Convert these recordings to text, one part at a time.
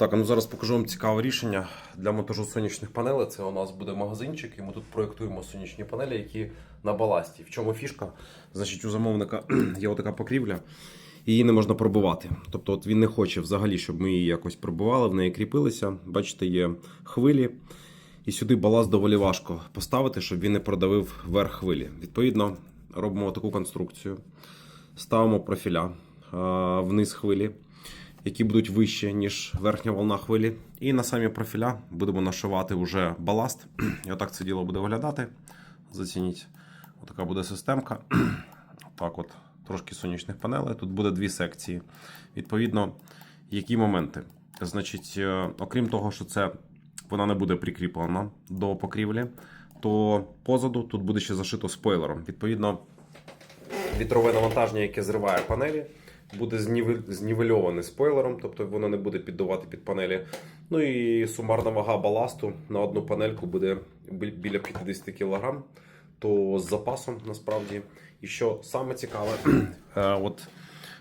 Так, ну зараз покажу вам цікаве рішення для монтажу сонячних панелей. Це у нас буде магазинчик, і ми тут проєктуємо сонячні панелі, які на баласті. В чому фішка? Значить, у замовника є отака покрівля, її не можна пробивати. Тобто, от він не хоче взагалі, щоб ми її якось пробивали, в неї кріпилися. Бачите, є хвилі. І сюди баласт доволі важко поставити, щоб він не продавив верх хвилі. Відповідно, робимо таку конструкцію, ставимо профіля вниз хвилі, які будуть вищі, ніж верхня волна хвилі. І на самі профіля будемо нашивати вже баласт. І отак це діло буде виглядати. Зацініть. Отака буде системка. Так от, трошки сонячних панелей. Тут буде дві секції. Відповідно, які моменти? Значить, е, окрім того, що це вона не буде прикріплена до покрівлі, то позаду тут буде ще зашито спойлером. Відповідно, вітрове навантаження, яке зриває панелі, буде знівель- знівельоване спойлером, тобто воно не буде піддавати під панелі. Ну і сумарна вага баласту на одну панельку буде біля 50 кг, то з запасом насправді. І що саме цікаве, е, от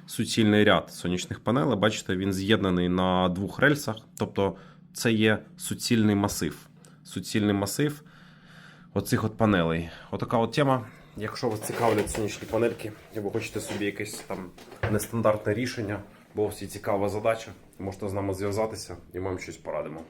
суцільний ряд сонячних панелей, бачите, він з'єднаний на двох рельсах, тобто це є суцільний масив. Суцільний масив оцих от панелей. Отака от тема. Якщо вас цікавлять сонячні панельки, ви хочете собі якесь там нестандартне рішення, бо всі цікава задача, можете з нами зв'язатися і ми вам щось порадимо.